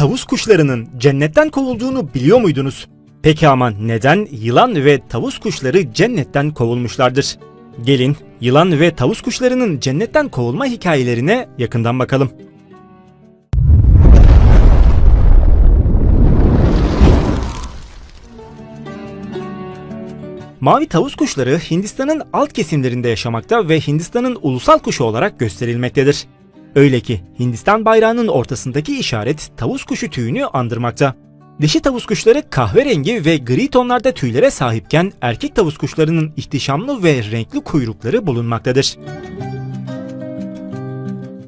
Tavus kuşlarının cennetten kovulduğunu biliyor muydunuz? Peki ama neden yılan ve tavus kuşları cennetten kovulmuşlardır? Gelin yılan ve tavus kuşlarının cennetten kovulma hikayelerine yakından bakalım. Mavi tavus kuşları Hindistan'ın alt kesimlerinde yaşamakta ve Hindistan'ın ulusal kuşu olarak gösterilmektedir. Öyle ki Hindistan bayrağının ortasındaki işaret tavus kuşu tüyünü andırmakta. Dişi tavus kuşları kahverengi ve gri tonlarda tüylere sahipken erkek tavus kuşlarının ihtişamlı ve renkli kuyrukları bulunmaktadır.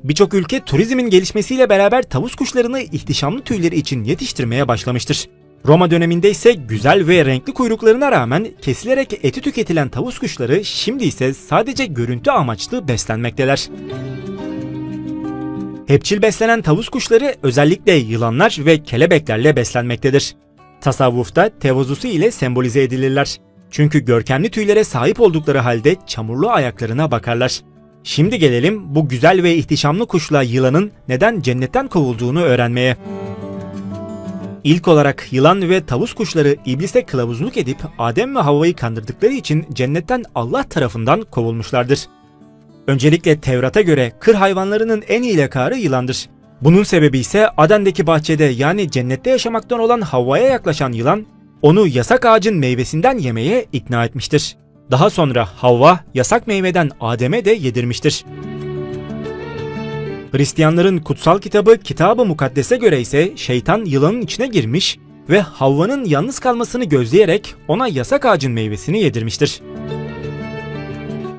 Birçok ülke turizmin gelişmesiyle beraber tavus kuşlarını ihtişamlı tüyleri için yetiştirmeye başlamıştır. Roma döneminde ise güzel ve renkli kuyruklarına rağmen kesilerek eti tüketilen tavus kuşları şimdi ise sadece görüntü amaçlı beslenmekteler. Hepçil beslenen tavus kuşları özellikle yılanlar ve kelebeklerle beslenmektedir. Tasavvufta tevazusu ile sembolize edilirler. Çünkü görkemli tüylere sahip oldukları halde çamurlu ayaklarına bakarlar. Şimdi gelelim bu güzel ve ihtişamlı kuşla yılanın neden cennetten kovulduğunu öğrenmeye. İlk olarak yılan ve tavus kuşları iblise kılavuzluk edip Adem ve Havva'yı kandırdıkları için cennetten Allah tarafından kovulmuşlardır. Öncelikle Tevrat'a göre kır hayvanlarının en iyi lekarı yılandır. Bunun sebebi ise Aden'deki bahçede yani cennette yaşamaktan olan Havva'ya yaklaşan yılan, onu yasak ağacın meyvesinden yemeye ikna etmiştir. Daha sonra Havva yasak meyveden Adem'e de yedirmiştir. Hristiyanların kutsal kitabı Kitab-ı Mukaddes'e göre ise şeytan yılanın içine girmiş ve Havva'nın yalnız kalmasını gözleyerek ona yasak ağacın meyvesini yedirmiştir.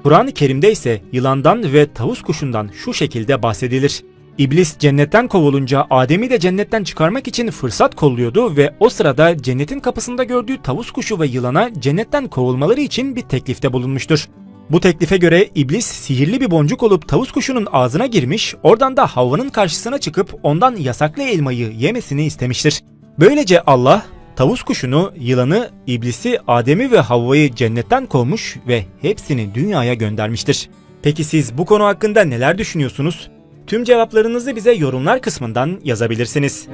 Kur'an-ı Kerim'de ise yılandan ve tavus kuşundan şu şekilde bahsedilir. İblis cennetten kovulunca Adem'i de cennetten çıkarmak için fırsat kolluyordu ve o sırada cennetin kapısında gördüğü tavus kuşu ve yılana cennetten kovulmaları için bir teklifte bulunmuştur. Bu teklife göre iblis sihirli bir boncuk olup tavus kuşunun ağzına girmiş, oradan da Havva'nın karşısına çıkıp ondan yasaklı elmayı yemesini istemiştir. Böylece Allah tavus kuşunu, yılanı, iblisi, Adem'i ve Havva'yı cennetten kovmuş ve hepsini dünyaya göndermiştir. Peki siz bu konu hakkında neler düşünüyorsunuz? Tüm cevaplarınızı bize yorumlar kısmından yazabilirsiniz.